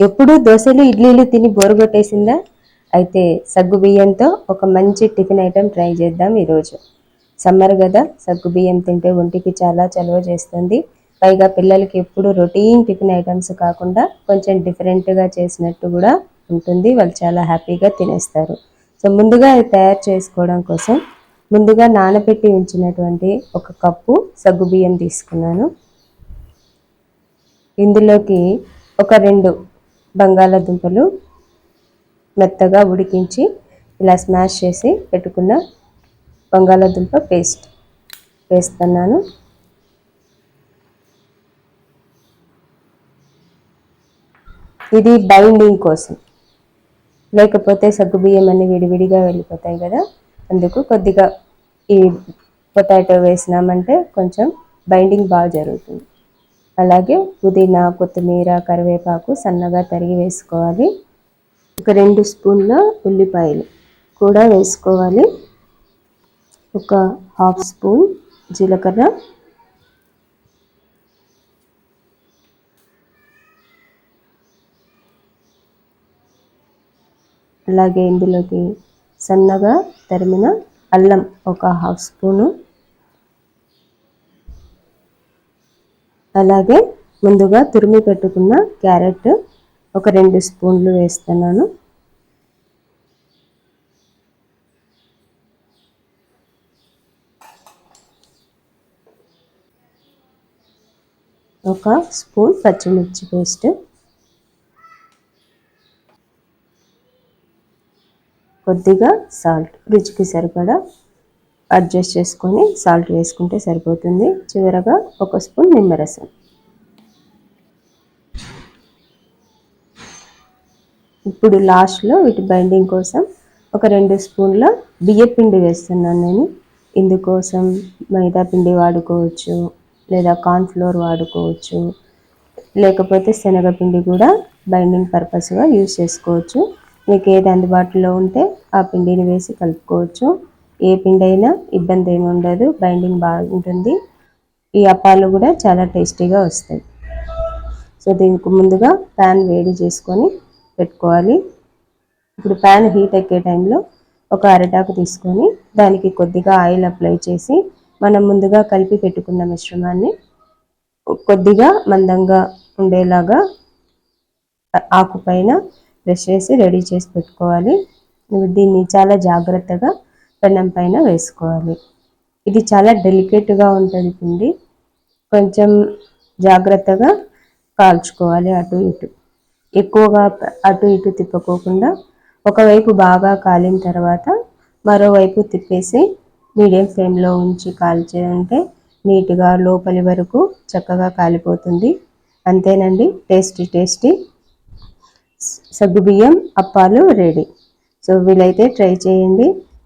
ఎప్పుడు దోశలు ఇడ్లీలు తిని బోరు కొట్టేసిందా? అయితే సగ్గు బియ్యంతో ఒక మంచి టిఫిన్ ఐటెం ట్రై చేద్దాం ఈరోజు. సమ్మర్ కదా సగ్గు బియ్యం తింటే ఒంటికి చాలా చలువ చేస్తుంది. పైగా పిల్లలకి ఎప్పుడు రొటీన్ టిఫిన్ ఐటమ్స్ కాకుండా కొంచెం డిఫరెంట్గా చేసినట్టు కూడా ఉంటుంది. వాళ్ళు చాలా హ్యాపీగా తినేస్తారు. సో ముందుగా అది తయారు చేసుకోవడం కోసం ముందుగా నానబెట్టి ఉంచినటువంటి ఒక కప్పు సగ్గు బియ్యం తీసుకున్నాను. ఇందులోకి ఒక రెండు బంగాళాదుంపలు మెత్తగా ఉడికించి ఇలా స్మాష్ చేసి పెట్టుకున్న బంగాళాదుంప పేస్ట్ వేస్తున్నాను. ఇది బైండింగ్ కోసం. లేకపోతే సగ్గుబియ్యం అన్ని విడివిడిగా వెళ్ళిపోతాయి కదా అందుకు కొద్దిగా ఈ పొటాటో వేసినామంటే కొంచెం బైండింగ్ బాగా జరుగుతుంది. అలాగే పుదీనా కొత్తిమీర కరివేపాకు సన్నగా తరిగి వేసుకోవాలి. ఒక రెండు స్పూన్ల ఉల్లిపాయలు కూడా వేసుకోవాలి. ఒక హాఫ్ స్పూన్ జీలకర్ర. అలాగే ఇందులోకి సన్నగా తరిమిన అల్లం ఒక హాఫ్ స్పూను. అలాగే ముందుగా తురిమి పెట్టుకున్న క్యారెట్ ఒక రెండు స్పూన్లు వేస్తున్నాను. ఒక స్పూన్ పచ్చిమిర్చి పేస్ట్. కొద్దిగా సాల్ట్ రుచికి సరిపడా అడ్జస్ట్ చేసుకొని సాల్ట్ వేసుకుంటే సరిపోతుంది. చివరగా ఒక స్పూన్ నిమ్మరసం. ఇప్పుడు లాస్ట్లో వీటి బైండింగ్ కోసం ఒక రెండు స్పూన్ల బియ్యపిండి వేస్తున్నాను నేను. ఇందుకోసం మైదా పిండి వాడుకోవచ్చు లేదా కార్న్ఫ్లోర్ వాడుకోవచ్చు లేకపోతే శనగపిండి కూడా బైండింగ్ పర్పస్గా యూజ్ చేసుకోవచ్చు. మీకు ఏది అందుబాటులో ఉంటే ఆ పిండిని వేసి కలుపుకోవచ్చు. ఏ పిండి అయినా ఇబ్బంది ఏమి ఉండదు బైండింగ్ బాగుంటుంది. ఈ అప్పాలు కూడా చాలా టేస్టీగా వస్తాయి. సో దీనికి ముందుగా ప్యాన్ వేడి చేసుకొని పెట్టుకోవాలి. ఇప్పుడు ప్యాన్ హీట్ ఎక్కే టైంలో ఒక అరటాకు తీసుకొని దానికి కొద్దిగా ఆయిల్ అప్లై చేసి మనం ముందుగా కలిపి పెట్టుకున్న మిశ్రమాన్ని కొద్దిగా మందంగా ఉండేలాగా ఆకు పైన బ్రష్ చేసి రెడీ చేసి పెట్టుకోవాలి. దీన్ని చాలా జాగ్రత్తగా పెనం పైన వేసుకోవాలి. ఇది చాలా డెలికేట్గా ఉంటుంది పిండి. కొంచెం జాగ్రత్తగా కాల్చుకోవాలి అటు ఇటు. ఎక్కువగా అటు ఇటు తిప్పుకోకుండా ఒకవైపు బాగా కాలిన తర్వాత మరోవైపు తిప్పేసి మీడియం ఫ్లేమ్లో ఉంచి కాల్చేయంటే నీట్గా లోపలి వరకు చక్కగా కాలిపోతుంది. అంతేనండి టేస్టీ టేస్టీ. సగ్గుబియ్యం అప్పాలు రెడీ. సో వీలైతే ట్రై చేయండి.